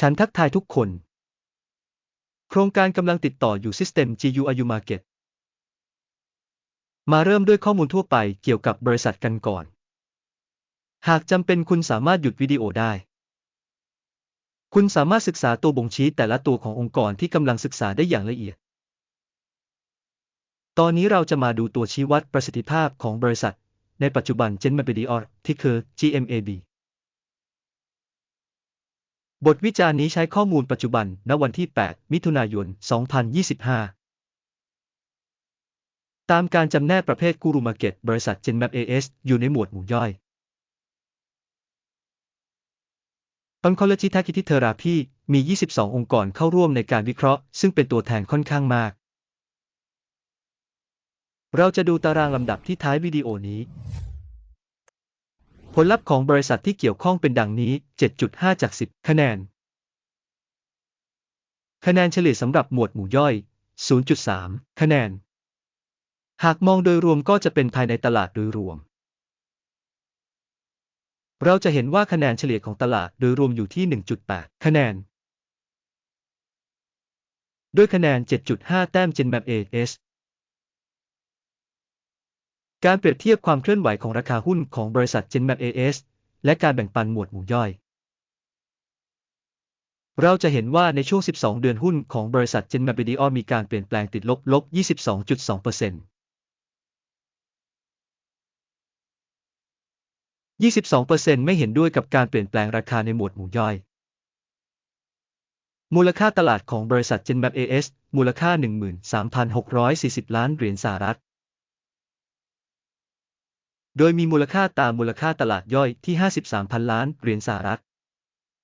ฉันทักทายทุกคน โครงการกำลังติดต่ออยู่ System GUIU Market มาเริ่มด้วยข้อมูลทั่วไปเกี่ยวกับบริษัทกันก่อน หากจำเป็นคุณสามารถหยุดวิดีโอได้ คุณสามารถศึกษาตัวบ่งชี้แต่ละตัวขององค์กรที่กำลังศึกษาได้อย่างละเอียด ตอนนี้เราจะมาดูตัวชี้วัดประสิทธิภาพของบริษัท ในปัจจุบัน g e n m a b d o ที่คือ GMAB บทวิจารณ์นี้ใช้ข้อมูลปัจจุบัน ณ วันที่ 8 มิถุนายน 2025 ตามการจำแนกประเภทกูรูมาเก็ตบริษัท GenMap AS อยู่ในหมวดหมู่ย่อย Oncology Targeted Therapy มี 22 องค์กรเข้าร่วมในการวิเคราะห์ ซึ่งเป็นตัวแทนค่อนข้างมาก เราจะดูตารางลำดับที่ท้ายวิดีโอนี้ ผลลัพธ์ของบริษัทที่เกี่ยวข้องเป็นดังนี้ 7.5 จาก 10 คะแนน คะแนนเฉลี่ยสำหรับหมวดหมู่ย่อย 0.3 คะแนน หากมองโดยรวมก็จะเป็นภายในตลาดโดยรวม เราจะเห็นว่าคะแนนเฉลี่ยของตลาดโดยรวมอยู่ที่ 1.8 คะแนน ด้วยคะแนน 7.5 แต้ม GenMap AS การเปรียบเทียบความเคลื่อนไหวของราคาหุ้นของบริษัท GenMap AS และการแบ่งปันหมวดหมู่ย่อย เราจะเห็นว่าในช่วง 12 เดือนหุ้นของบริษัท GenMap BDO มีการเปลี่ยนแปลงติดลบลบ 22.2% 22%ไม่เห็นด้วยกับการเปลี่ยนแปลงราคาในหมวดหมู่ย่อย มูลค่าตลาดของบริษัท GenMap AS มูลค่า 13,640 ล้านเหรียญสหรัฐ โดยมีมูลค่าตามมูลค่าตลาดย่อยที่ 53,000 ล้านเหรียญสหรัฐ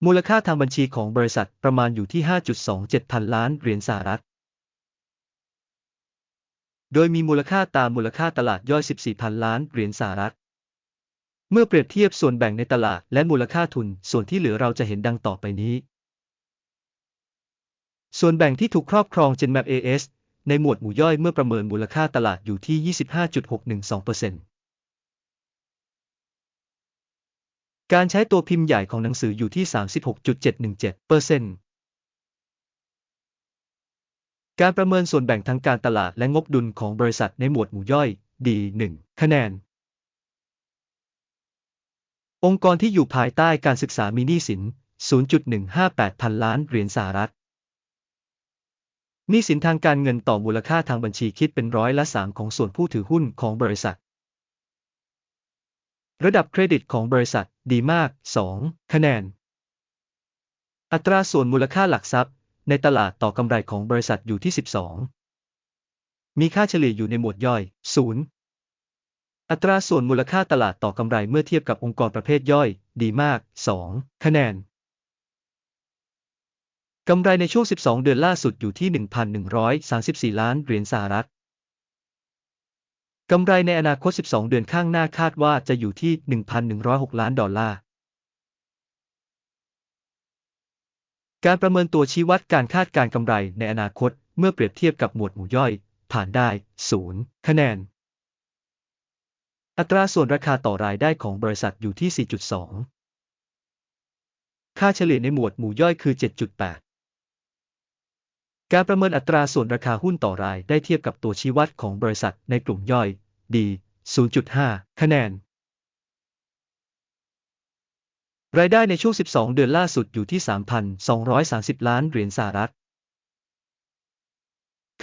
มูลค่าทางบัญชีของบริษัทประมาณอยู่ที่ 5.27 พันล้านเหรียญสหรัฐ โดยมีมูลค่าตามมูลค่าตลาดย่อย 14,000 ล้านเหรียญสหรัฐ เมื่อเปรียบเทียบส่วนแบ่งในตลาดและมูลค่าทุน ส่วนที่เหลือเราจะเห็นดังต่อไปนี้ ส่วนแบ่งที่ถูกครอบครอง GenMap AS ในหมวดหมู่ย่อยเมื่อประเมินมูลค่าตลาดอยู่ที่ 25.612% การใช้ตัวพิมพ์ใหญ่ของหนังสืออยู่ที่ 36.717%การประเมินส่วนแบ่งทางการตลาดและงบดุลของบริษัทในหมวดหมู่ย่อย D1 คะแนน องค์กรที่อยู่ภายใต้การศึกษามีหนี้สิน 0.158 พันล้านเหรียญสหรัฐหนี้สินทางการเงินต่อมูลค่าทางบัญชีคิดเป็นร้อยละ3ของส่วนผู้ถือหุ้นของบริษัท ระดับเครดิตของบริษัท ดีมาก 2 คะแนน อัตราส่วนมูลค่าหลักทรัพย์ ในตลาดต่อกำไรของบริษัทอยู่ที่ 12 มีค่าเฉลี่ยอยู่ในหมวดย่อย 0 อัตราส่วนมูลค่าตลาดต่อกำไรเมื่อเทียบกับองค์กรประเภทย่อย ดีมาก 2 คะแนนกำไรในช่วง 12 เดือนล่าสุดอยู่ที่ 1,134 ล้านเหรียญสหรัฐ กำไรในอนาคต 12 เดือนข้างหน้าคาดว่าจะอยู่ที่ 1,106 ล้านดอลลาร์ การประเมินตัวชี้วัดการคาดการกำไรในอนาคตเมื่อเปรียบเทียบกับหมวดหมู่ย่อย ผ่านได้ 0 คะแนน อัตราส่วนราคาต่อรายได้ของบริษัทอยู่ที่ 4.2 ค่าเฉลี่ยในหมวดหมู่ย่อยคือ 7.8 การประเมินอัตราส่วนราคาหุ้นต่อรายได้เทียบกับตัวชี้วัดของบริษัทในกลุ่มย่อย D 0.5 คะแนน รายได้ในช่วง 12 เดือนล่าสุดอยู่ที่ 3,230 ล้านเหรียญสหรัฐ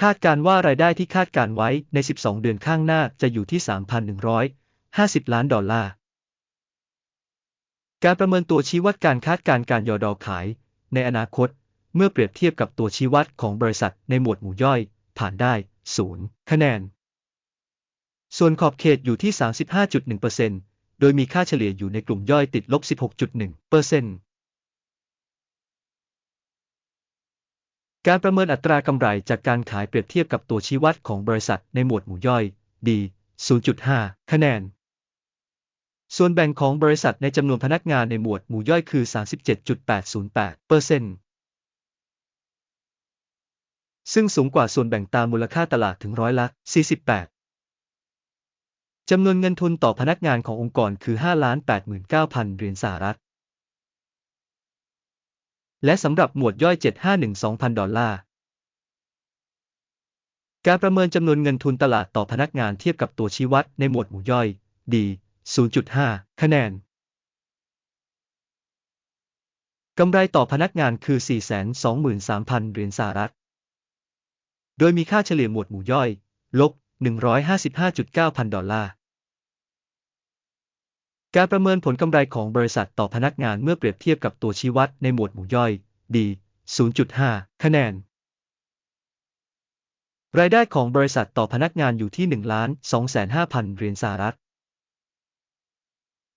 คาดการว่ารายได้ที่คาดการไว้ใน 12 เดือนข้างหน้าจะอยู่ที่ 3,150 ล้านดอลลาร์ การประเมินตัวชี้วัดการคาดการการยอดอขายในอนาคต เมื่อเปรียบเทียบกับตัวชี้วัดของบริษัทในหมวดหมู่ย่อย ผ่านได้ 0 คะแนน ส่วนขอบเขตอยู่ที่ 35.1%โดยมีค่าเฉลี่ยอยู่ในกลุ่มย่อยติดลบ 16.1%การประเมินอัตรากำไรจากการขายเปรียบเทียบกับตัวชี้วัดของบริษัทในหมวดหมู่ย่อย D 0.5 คะแนน ส่วนแบ่งของบริษัทในจำนวนพนักงานในหมวดหมู่ย่อยคือ 37.808% ซึ่งสูงกว่าส่วนแบ่งตามมูลค่าตลาดถึงร้อยละ 48 จำนวนเงินทุนต่อพนักงานขององค์กรคือ 5,89,000 เหรียญสหรัฐ และสำหรับหมวดย่อย 751-2,000 ดอลลาร์ การประเมินจำนวนเงินทุนตลาดต่อพนักงานเทียบกับตัวชี้วัดในหมวดหมู่ย่อย D 0.5 คะแนนกำไรต่อพนักงานคือ 423,000 เหรียญสหรัฐ โดยมีค่าเฉลี่ยหมวดหมู่ย่อยลบ 155.9 พันดอลลาร์ การประเมินผลกำไรของบริษัทต่อพนักงานเมื่อเปรียบเทียบกับตัวชี้วัดในหมวดหมู่ย่อย D 0.5 คะแนน รายได้ของบริษัทต่อพนักงานอยู่ที่ 1,25,000 เหรียญสหรัฐ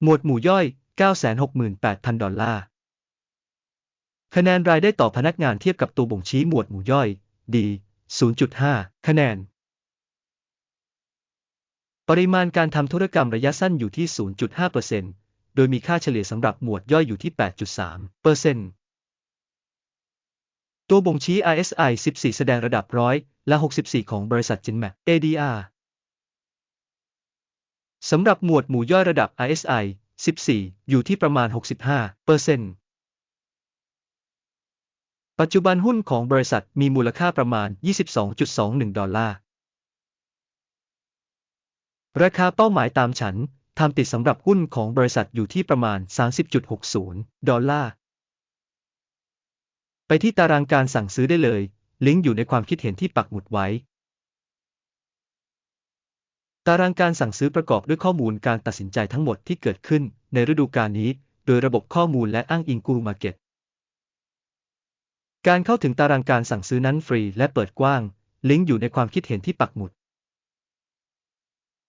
หมวดหมู่ย่อย 968,000 ดอลลาร์ คะแนนรายได้ต่อพนักงานเทียบกับตัวบ่งชี้หมวดหมู่ย่อย D 0.5 คะแนน ปริมาณการทำธุรกรรมระยะสั้นอยู่ที่ 0.5%โดยมีค่าเฉลี่ยสำหรับหมวดย่อยอยู่ที่ 8.3%ตัวบ่งชี้ RSI 14 แสดงระดับร้อยและ 64 ของบริษัท Genmac ADR สำหรับหมวดหมู่ย่อยระดับ RSI 14 อยู่ที่ประมาณ 65% ปัจจุบันหุ้นของบริษัทมีมูลค่าประมาณ 22.21 ดอลลาร์ ราคาเป้าหมายตามฉันทำติดสำหรับหุ้นของบริษัทอยู่ที่ประมาณ 30.60 ดอลลาร์ ไปที่ตารางการสั่งซื้อได้เลย ลิงก์อยู่ในความคิดเห็นที่ปักหมุดไว้ ตารางการสั่งซื้อประกอบด้วยข้อมูลการตัดสินใจทั้งหมดที่เกิดขึ้นในฤดูกาลนี้ โดยระบบข้อมูลและอ้างอิงกูมารเก็ต การเข้าถึงตารางการสั่งซื้อนั้นฟรีและเปิดกว้าง ลิงก์อยู่ในความคิดเห็นที่ปักหมุด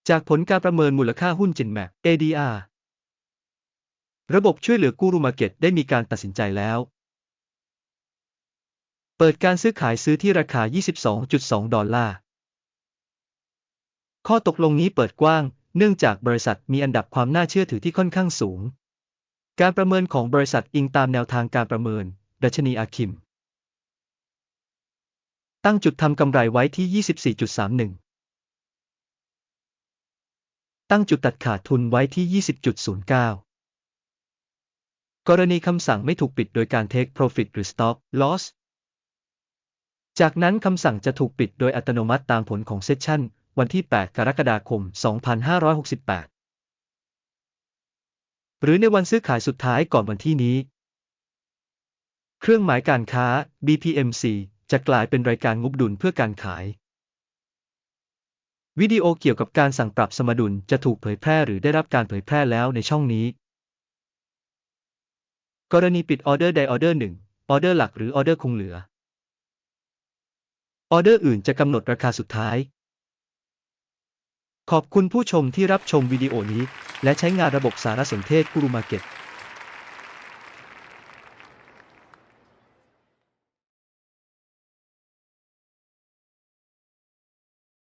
จากผลการประเมินมูลค่าหุ้น Genmac ADR ระบบช่วยเหลือกูรูมาร์เก็ตได้มีการตัดสินใจแล้ว เปิดการซื้อขายซื้อที่ราคา 22.2 ดอลลาร์ ข้อตกลงนี้เปิดกว้าง เนื่องจากบริษัทมีอันดับความน่าเชื่อถือที่ค่อนข้างสูง การประเมินของบริษัทอิงตามแนวทางการประเมิน ดัชนีอาคิม ตั้งจุดทำกำไรไว้ที่ 24.31 ตั้งจุดตัดขาดทุนไว้ที่ 20.09 กรณีคำสั่งไม่ถูกปิดโดยการ take profit หรือ stop loss จากนั้นคำสั่งจะถูกปิดโดยอัตโนมัติตามผลของเซสชั่นวันที่ 8 กรกฎาคม 2568 หรือในวันซื้อขายสุดท้ายก่อนวันที่นี้ เครื่องหมายการค้า BPMC จะกลายเป็นรายการงบดุลเพื่อการขาย วิดีโอเกี่ยวกับการสั่งปรับสมดุลจะถูกเผยแพร่หรือได้รับการเผยแพร่แล้วในช่องนี้ กรณีปิดออเดอร์ใดออเดอร์หนึ่งออเดอร์หลักหรือออเดอร์คงเหลือ ออเดอร์อื่นจะกำหนดราคาสุดท้าย ขอบคุณผู้ชมที่รับชมวิดีโอนี้ และใช้งานระบบสารสนเทศกูรูมาเก็ต